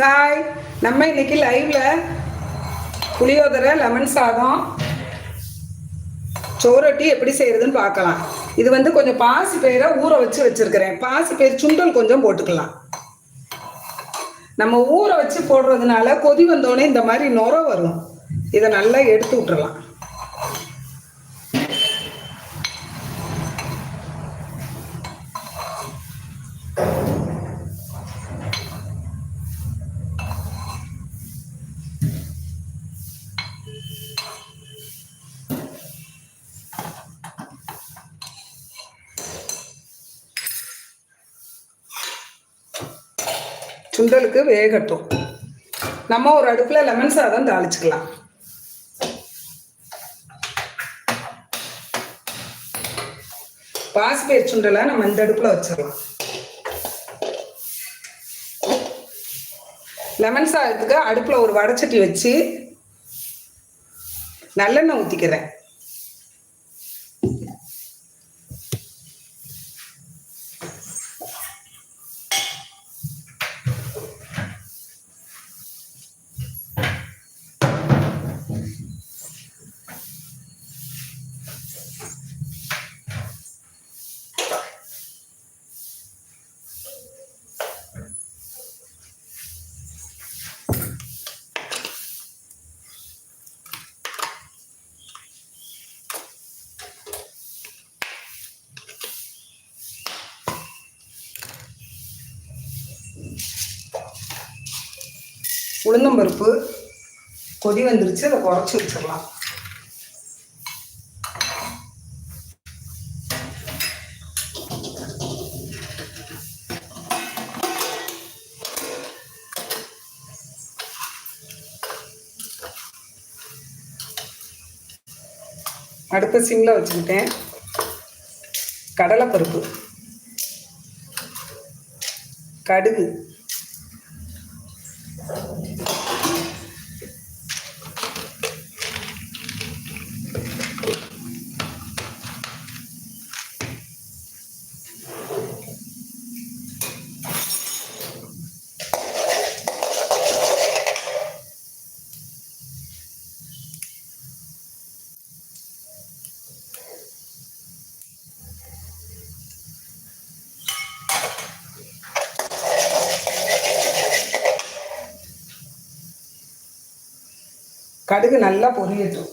Hi நம்ம இன்னைக்கு லைவ்ல புளியோதரை லெமன் சாதம் சோரொட்டி எப்படி செய்யறதுன்னு பார்க்கலாம். இது வந்து கொஞ்சம் பாசி பயிரை ஊற வச்சு வச்சிருக்கிறேன். பாசி பயிர் சுண்டல் கொஞ்சம் போட்டுக்கலாம். நம்ம ஊற வச்சு போடுறதுனால கொதி வந்தோடனே இந்த மாதிரி நுர வரும். இதை நல்லா எடுத்து விட்டுறலாம். சுண்டலுக்கு வேகட்டும். நம்ம ஒரு அடுப்பில் லெமன் சாதம் தாளிச்சுக்கலாம். பாசிப்பயிர் சுண்டலை நம்ம இந்த அடுப்பில் வச்சிடலாம். லெமன் சாதத்துக்கு அடுப்பில் ஒரு வடச்சட்டி வச்சு நல்லெண்ணெய் ஊற்றிக்கிறேன் உளுந்தம்பருப்பு கொதி வந்துருச்சு அதை குறைச்சி வச்சிடலாம். அடுத்த சிம்ல வச்சுக்கிட்டேன் கடலைப்பருப்பு. கடுகு. கடுகு நல்லா பொரியட்டும்.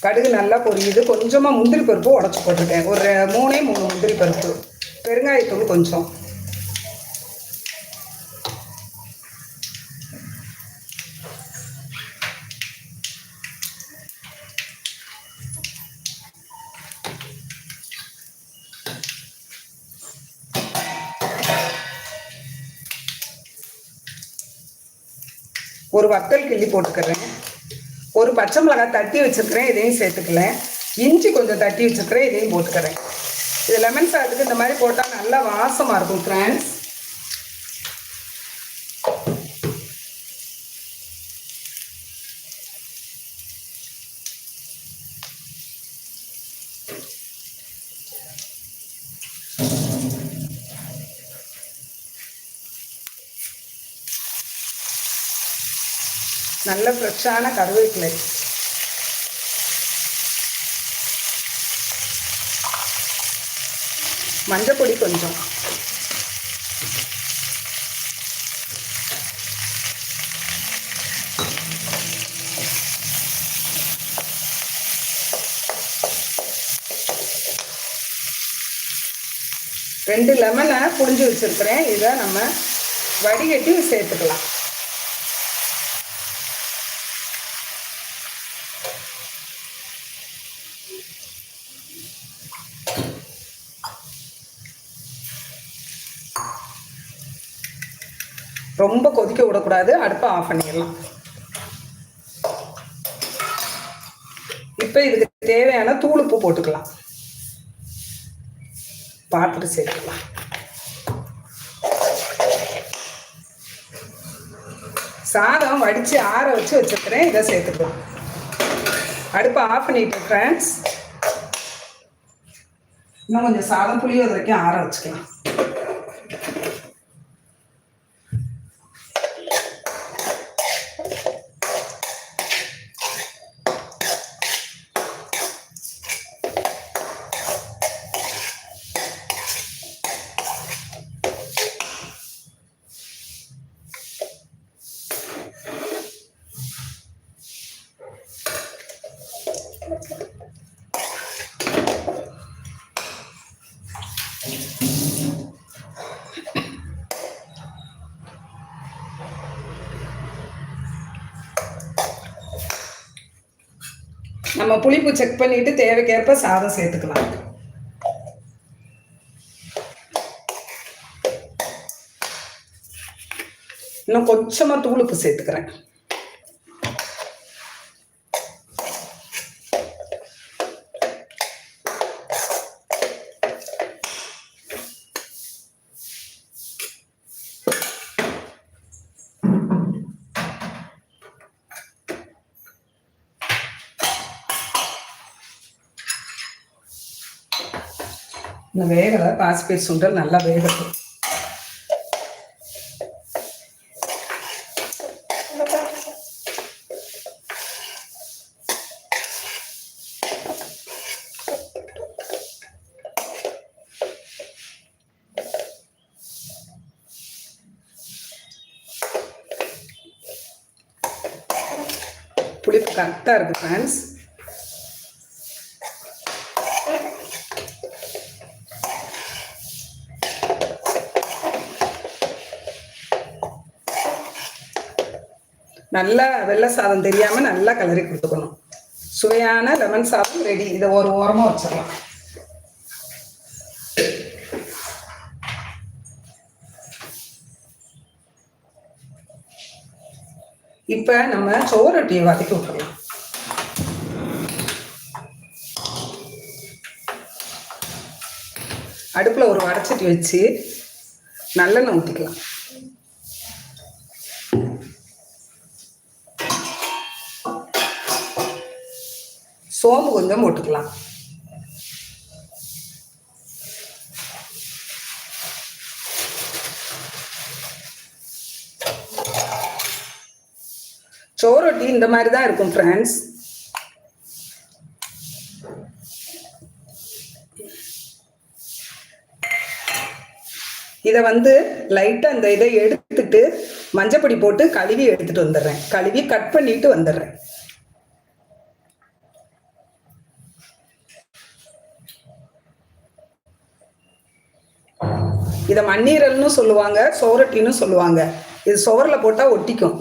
கடுகு நல்லா பொரியுது. கொஞ்சமாக முந்திரி பருப்பு உடச்சி போட்டிருக்கேன். ஒரு மூணே மூணு முந்திரி பருப்பு. பெருங்காயத்தூள் கொஞ்சம். ஒரு வத்தல் கிள்ளி போட்டுக்கிறேன். ஒரு பச்சை மிளகாய் தட்டி வச்சுருக்கிறேன் இதையும் சேர்த்துக்கல. இஞ்சி கொஞ்சம் தட்டி வச்சுருக்கிறேன் இதையும் போட்டுக்கிறேன். இது லெமன் சாதத்துக்கு இந்த மாதிரி போட்டால் நல்லா வாசமாக இருக்கும் ஃப்ரெண்ட்ஸ் நல்ல ஃப்ரெஷ்ஷான கருவேப்பிலை. மஞ்சப்பொடி கொஞ்சம். ரெண்டு லெமனை புழிஞ்சு வச்சுருக்கிறேன். இதை நம்ம வடிகட்டி சேர்த்துக்கலாம். ரொம்ப கொதிக்க விடக்கூடாது. அடுப்பை ஆஃப் பண்ணிடலாம். இப்போ இதுக்கு தேவையான தூள் உப்பு போட்டுக்கலாம். பார்த்துட்டு சேர்த்துக்கலாம். சாதம் வடித்து ஆற வச்சு வச்சுருக்கிறேன். இதை சேர்த்துக்கலாம். அடுப்பை ஆஃப் பண்ணிட்டு ஃப்ரெண்ட்ஸ் இன்னும் கொஞ்சம் சாதம் புளியோது வரைக்கும் ஆற வச்சுக்கலாம். நம்ம புளிப்பு செக் பண்ணிட்டு தேவைக்கேற்ப சாதம் சேர்த்துக்கலாம். இன்னும் கொஞ்சமா தூளுப்பு சேர்த்துக்கிறேன். இன்னும் வேகலை பாசிப்பயிர் சுண்டல் நல்லா வேகட்டும். புளிப்பு கரெக்டாக இருக்குது ஃப்ரெண்ட்ஸ் நல்லா வெள்ளை சாதம் தெரியாமல் நல்லா கலரி கொடுத்துக்கணும். சுவையான லெமன் சாதம் ரெடி இதை ஒரு ஓரமாக வச்சிடலாம். இப்போ நம்ம சோறு ரொட்டியை வதக்கி விட்டுறலாம். அடுப்பில் ஒரு வடச்சட்டி வச்சு நல்லெண்ணெய் ஊற்றிக்கலாம் சோம்பு கொஞ்சம் போட்டுக்கலாம். சோரொட்டி இந்த மாதிரி தான் இருக்கும் ஃப்ரெண்ட்ஸ் இதை வந்து லைட்டாக அந்த இதை எடுத்துட்டு மஞ்சப்பொடி போட்டு கழுவி எடுத்துட்டு வந்துடுறேன். கழுவி கட் பண்ணிட்டு வந்துடுறேன். இதை மண்ணீரல்னு சொல்லுவாங்க சோரட்டின்னு சொல்லுவாங்க. இது சுவரில் போட்டால் ஒட்டிக்கும்.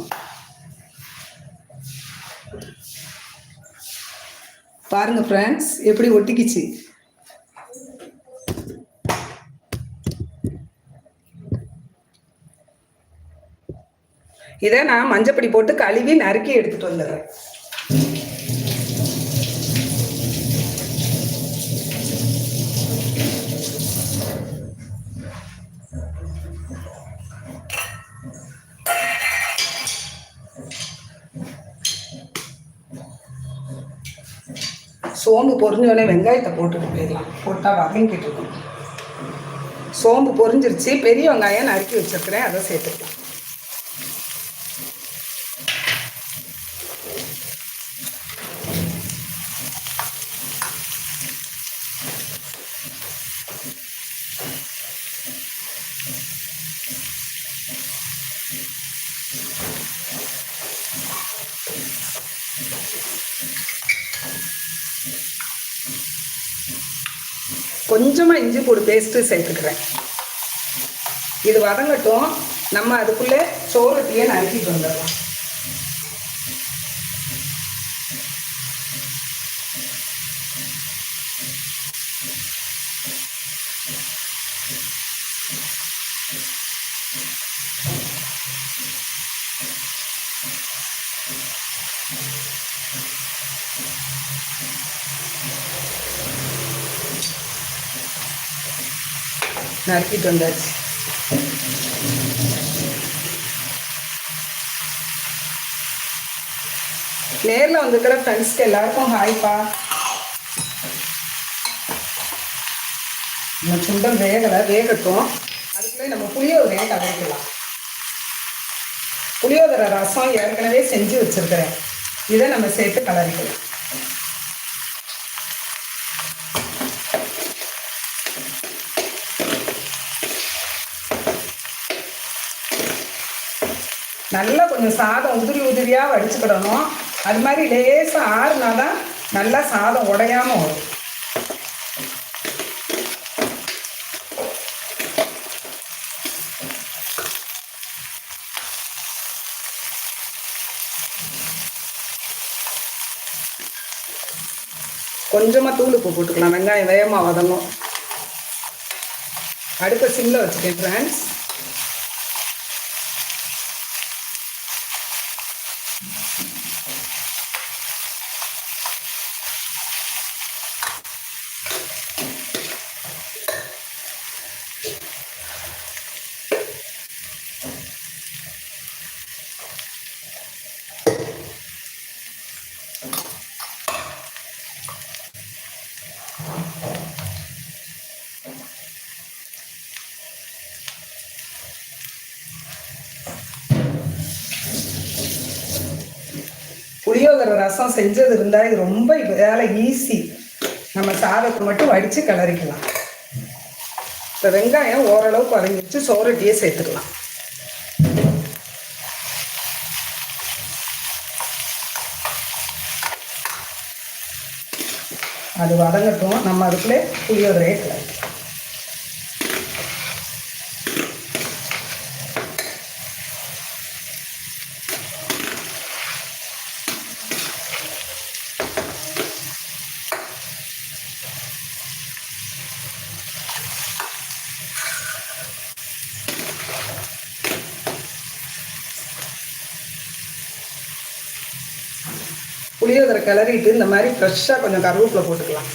பாருங்க ஃப்ரெண்ட்ஸ் எப்படி ஒட்டிக்கிச்சு. இதை நான் மஞ்சப்பொடி போட்டு கழுவி நறுக்கி எடுத்துட்டு வந்துடுறேன். சோம்பு பொரிஞ்சோடனே வெங்காயத்தை போட்டுட்டு போயிடலாம். போட்டால் வதங்கிட்டு இருக்கும். சோம்பு பொரிஞ்சிருச்சு. பெரிய வெங்காயம் நறுக்கி வச்சிருக்கிறேன். அதை சேர்த்துக்கலாம். கொஞ்சமாக இஞ்சி பூடு பேஸ்ட்டு சேர்த்துக்கிறேன். இது வதங்கட்டும் நம்ம அதுக்குள்ளே சோறு சோறுட்டியே நறுக்கிட்டு வந்துடலாம். நறுக்கிட்டு வந்தாச்சு நேரில் வந்துருக்கிற ஃப்ரெண்ட்ஸ்க்கு எல்லாருக்கும் ஹாய்ப்பா நம்ம சுண்டல் வேகலை வேகட்டும். அதுக்குள்ளே நம்ம புளியோதரையை கலரிக்கலாம் புளியோதரை ரசம் ஏற்கனவே செஞ்சு வச்சுருக்கிறேன். இதை நம்ம சேர்த்து கலரிக்கலாம். நல்லா கொஞ்சம் சாதம் உதிரி உதிரியாக வடிச்சுக்கிடணும். அது மாதிரி லேசாக ஆறுனா தான் நல்லா சாதம் உடையாம வரும். கொஞ்சமாக தூள் உப்பு போட்டுக்கலாம். வெங்காயம் வேகமாக வதங்கும் அடுப்பை சிம்மில் வச்சுக்கேன் ஃப்ரெண்ட்ஸ் புளியோதரை ரசம் செஞ்சது இருந்தால் இது ரொம்ப வேலை ஈஸி நம்ம சாதத்தை மட்டும் வடித்து கிளறிக்கலாம். இப்போ வெங்காயம் ஓரளவுக்கு வதங்கிச்சு சோரட்டியே சேர்த்துக்கலாம். அது வதங்கட்டும் நம்ம அதுக்குள்ளே புளியோதரையை ரேட்டில் புளியோதரை கிளறிட்டு இந்த மாதிரி ஃப்ரெஷ்ஷாக கொஞ்சம் கருவேப்பிலை போட்டுக்கலாம்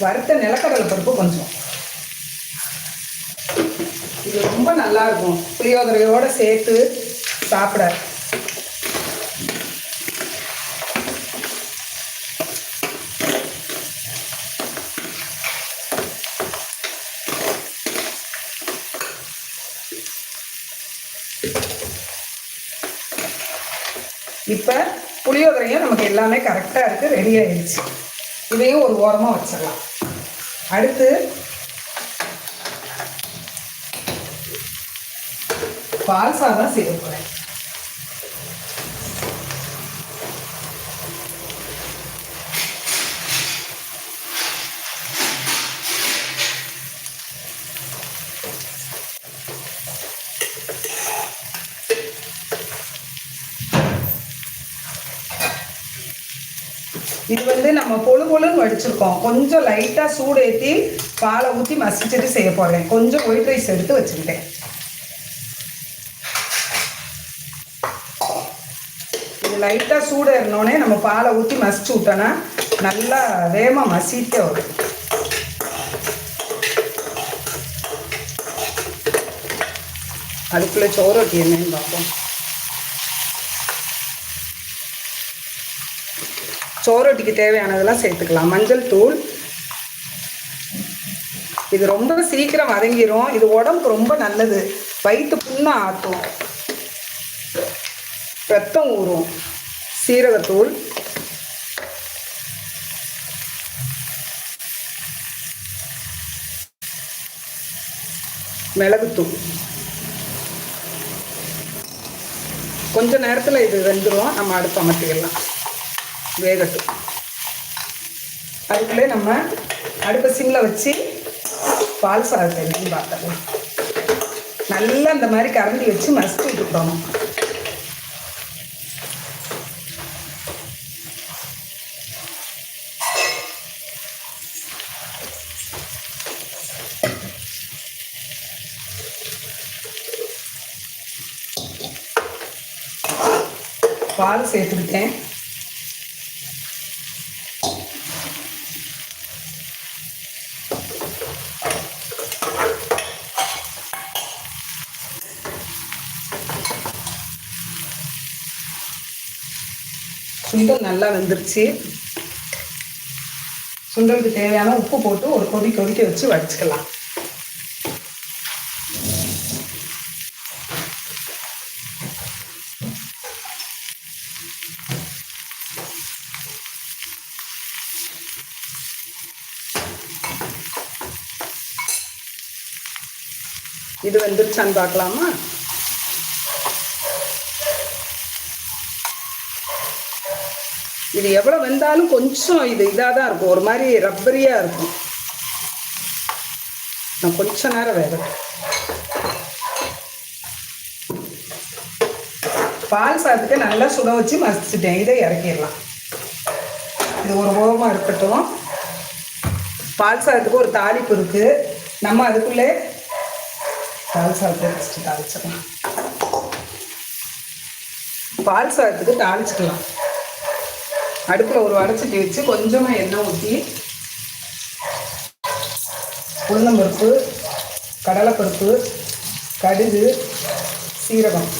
வறுத்த நிலக்கடலை பருப்பு கொஞ்சம் இது ரொம்ப நல்லா இருக்கும் புளியோதரையோட சேர்த்து சாப்பிட இப்போ புளியோதரையும் நமக்கு எல்லாமே கரெக்டாக இருக்குது ரெடி ஆயிடுச்சு. இதையும் ஒரு ஓரமாக வச்சிடலாம். அடுத்து பால்சா தான் செய்ய போகிறேன் இது வந்து நம்ம பொழு பொழுன்னு வடிச்சிருக்கோம். கொஞ்சம் லைட்டாக சூடு ஏற்றி பாலை ஊற்றி மசிச்சுட்டு செய்ய போகிறேன் கொஞ்சம் ஒயிட் ரைஸ் எடுத்து வச்சுக்கிட்டேன் லைட்டாக சூடு இருந்தோடனே நம்ம பாலை ஊற்றி மசிச்சு விட்டோன்னா நல்லா வேகமாக மசிட்டே வரும் அதுக்குள்ளே சோறொட்டி என்னன்னு பார்ப்போம். சோறொட்டிக்கு தேவையானதெல்லாம் சேர்த்துக்கலாம். மஞ்சள் தூள். இது ரொம்ப சீக்கிரம் வதங்கிரும். இது உடம்புக்கு ரொம்ப நல்லது. வயிற்று புண்ணை ஆற்றும் ரத்தம் ஊறும். சீரகத்தூள். மிளகுத்தூள். கொஞ்ச நேரத்தில் இது வெந்துடும் நம்ம அடுப்பு அமர்த்திக்கலாம். வேகட்டும். அதுக்குள்ளே நம்ம அடுப்பை சிம்மில் வச்சு பால் சாதத்தை பார்த்தோம் நல்லா இந்த மாதிரி கரண்டி வச்சு மசித்து விட்டுக்கணும் சேர்த்துக்கிட்டேன் சுண்டல் நல்லா வெந்துருச்சு. சுண்டலுக்கு தேவையான உப்பு போட்டு ஒரு கொதி கொதிக்க வச்சு வடிச்சுக்கலாம். வெந்துருச்சான்னு பார்க்கலாமா? இது எவ்வளோ வெந்தாலும் கொஞ்சம் இது இதாக தான் இருக்கும். ஒரு மாதிரி ரப்பரியாக இருக்கும். நான் கொஞ்ச நேரம் வேகட்டும். பால் சாதத்துக்கு நல்லா சுட வச்சு மசிச்சிட்டேன். இதை இறக்கிடலாம். இது ஒரு ஓரமாக இருக்கட்டும். பால் சாதத்துக்கு ஒரு தாளிப்பு இருக்குது நம்ம அதுக்குள்ளே பால் சாதத்தை ஃபஸ்ட்டு தாளிச்சிடலாம். பால் சாதத்துக்கு தாளிச்சிக்கலாம். அடுப்பில் ஒரு வடச்சட்டி வச்சு கொஞ்சமாக எண்ணெய் ஊற்றி உளுந்தம்பருப்பு கடலைப்பருப்பு கடுகு சீரகம்.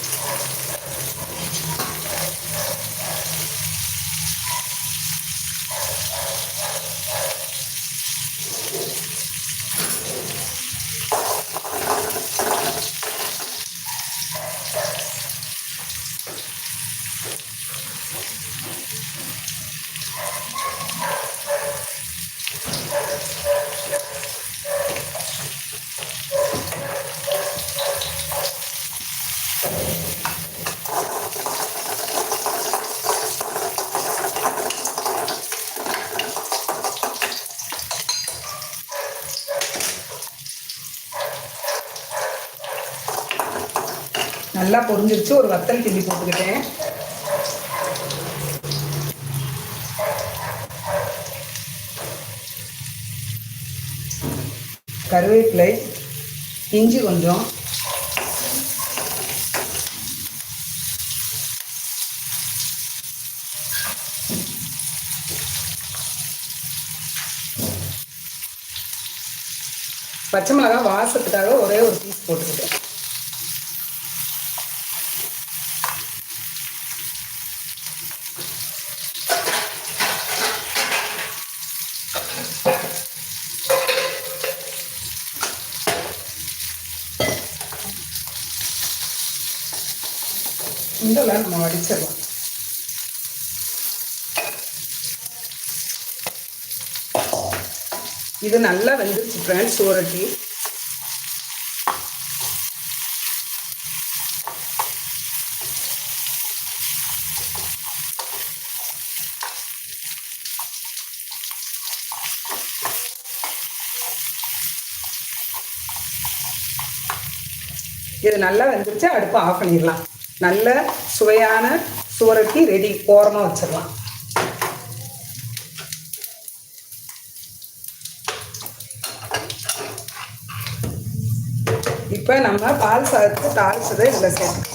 நல்லா பொரிஞ்சிருச்சு. ஒரு வத்தல் கிள்ளி போட்டுக்கிட்டேன். கருவேப்பிலை இஞ்சி கொஞ்சம். பச்சை மிளகாய் வாசத்துக்காக ஒரே ஒரு பீஸ் போட்டுக்கிட்டேன் சுண்டலை நம்ம வடிச்சிடலாம் இது நல்லா வெந்துருச்சு ஃப்ரெண்ட்ஸ் சூரட்டி இது நல்லா வெந்துருச்சு அடுப்பு ஆஃப் பண்ணிடலாம். நல்ல சுவையான சுவரட்டி ரெடி ஓரமாக வச்சிடலாம். இப்போ நம்ம பால் சாதத்தை தாளிச்சதை இதில் சேர்த்துக்கலாம்.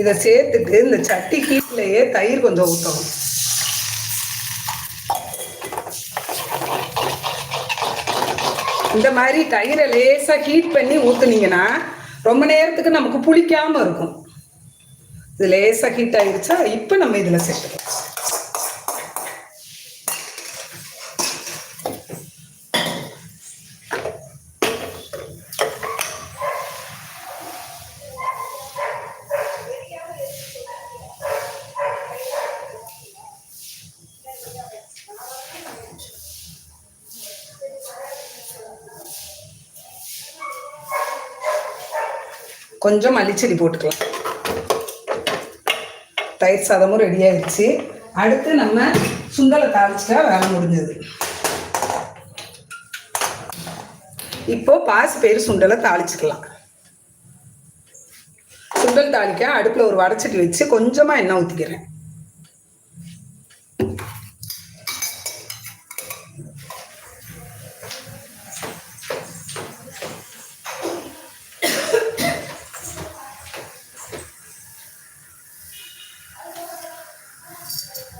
இதை சேர்த்துட்டு இந்த சட்டி ஹீட்லேயே தயிர் கொஞ்சம் ஊற்றணும் இந்த மாதிரி தயிரை லேசாக ஹீட் பண்ணி ஊற்றுனீங்கன்னா ரொம்ப நேரத்துக்கு நமக்கு புளிக்காமல் இருக்கும். இது லேசாக ஹீட் ஆயிருச்சா? இப்போ நம்ம இதில் சேர்த்துக்கலாம். கொஞ்சம் மல்லிச்செடி போட்டுக்கலாம். தயிர் சாதமும் ரெடி ஆயிடுச்சு. அடுத்து நம்ம சுண்டலை தாளிச்சிட்டா வேலை முடிஞ்சது. இப்போ பாசி பயிர் சுண்டலை தாளிச்சுக்கலாம். சுண்டல் தாளிக்க அடுப்பில் ஒரு வடச்சட்டி வச்சு கொஞ்சமாக எண்ணெய் ஊற்றிக்கிறேன்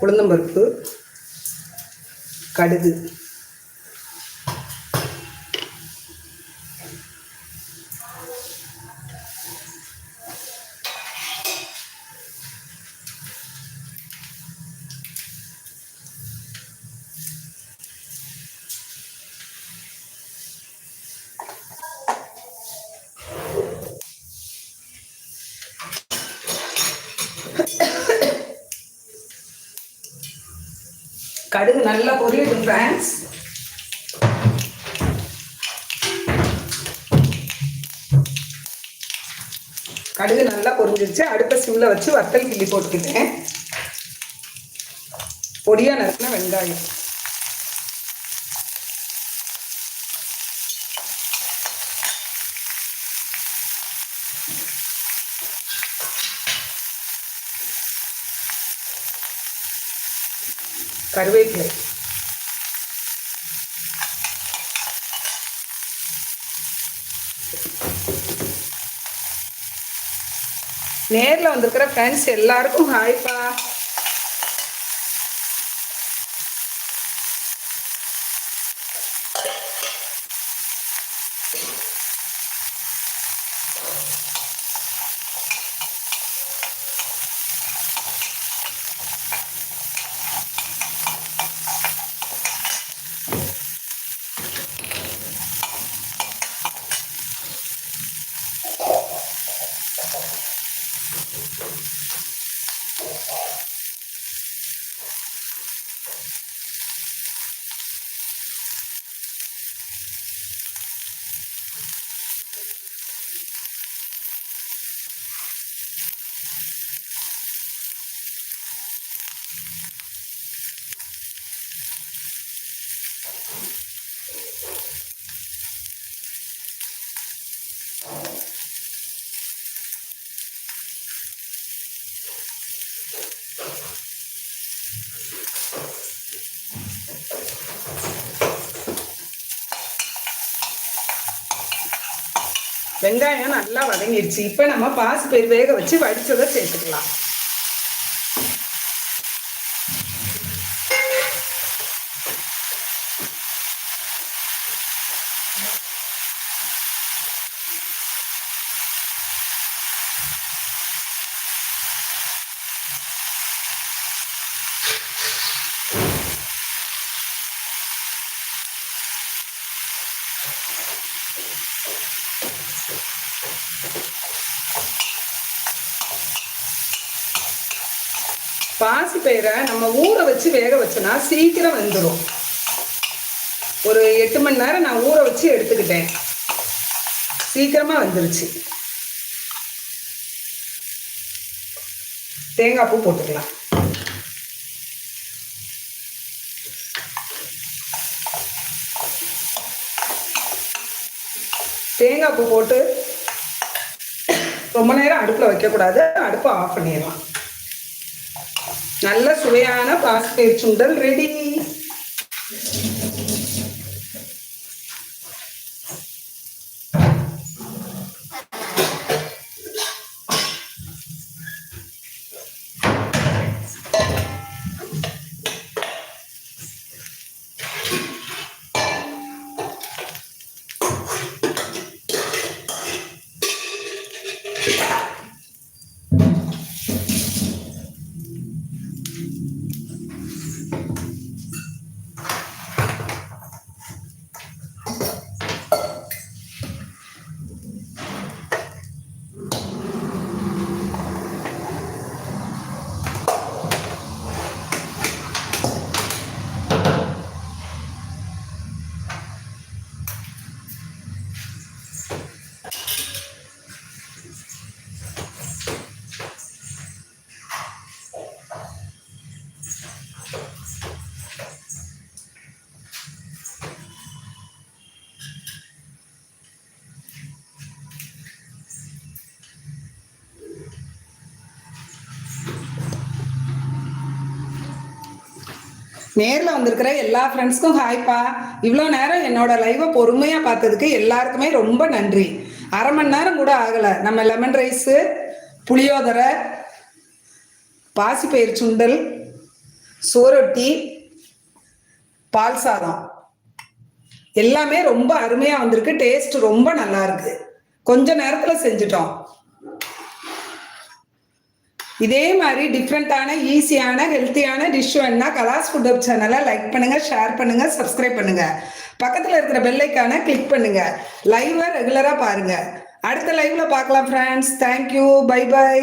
உளுந்தம்பருப்பு கடுகு கடுகு நல்லா பொரியட்டும் ஃப்ரெண்ட்ஸ் கடுகு நல்லா பொரிஞ்சிருச்சு. அடுப்பை சிம்மில் வச்சு வத்தல் கிள்ளி போட்டுக்கிட்டேன். பொடியாக நறுக்கின வெங்காயம். கருவேப்பிலை. நேரில் வந்திருக்கிற ஃப்ரெண்ட்ஸ் எல்லாருக்கும் ஹாய்ப்பா வெங்காயம் நல்லா வதங்கிடுச்சு இப்போ நம்ம பாசி பயிர் வேக வச்சு வடிச்சதை சேர்த்துக்கலாம். பாசி பயிரை நம்ம ஊற வச்சு வேக வச்சோன்னா சீக்கிரம் வெந்துடும் ஒரு எட்டு மணி நேரம் நான் ஊற வச்சு எடுத்துக்கிட்டேன். சீக்கிரமாக வந்துருச்சு. தேங்காய் பூ போட்டுக்கலாம். தேங்காய் பூ போட்டு ரொம்ப நேரம் அடுப்பில் வைக்கக்கூடாது. அடுப்பை ஆஃப் பண்ணிடலாம். நல்ல சுவையான பாஸ்பேட் சுண்டல் ரெடி நேரில் வந்திருக்கிற எல்லா ஃப்ரெண்ட்ஸ்க்கும் ஹாய்ப்பா இவ்வளோ நேரம் என்னோட லைவை பொறுமையாக பார்த்ததுக்கு எல்லாருக்குமே ரொம்ப நன்றி. அரை மணி நேரம் கூட ஆகலை. நம்ம லெமன் ரைஸு புளியோதரை பாசிப்பயிர் சுண்டல் சோரொட்டி பால் சாதம். எல்லாமே ரொம்ப அருமையா வந்திருக்கு. டேஸ்ட் ரொம்ப நல்லா இருக்கு. கொஞ்ச நேரத்துல செஞ்சுட்டோம். இதே மாதிரி டிஃப்ரெண்ட்டான ஈஸியான ஹெல்த்தியான டிஷ் வேணுன்னா கலாஸ் ஃபுட் ஹப் சேனலை லைக் பண்ணுங்க ஷேர் பண்ணுங்க சப்ஸ்கிரைப் பண்ணுங்க. பக்கத்தில் இருக்கிற பெல்லைக்கான கிளிக் பண்ணுங்க. லைவை ரெகுலராக பாருங்க. அடுத்த லைவ்ல பார்க்கலாம் ஃப்ரெண்ட்ஸ் தேங்க்யூ பை பை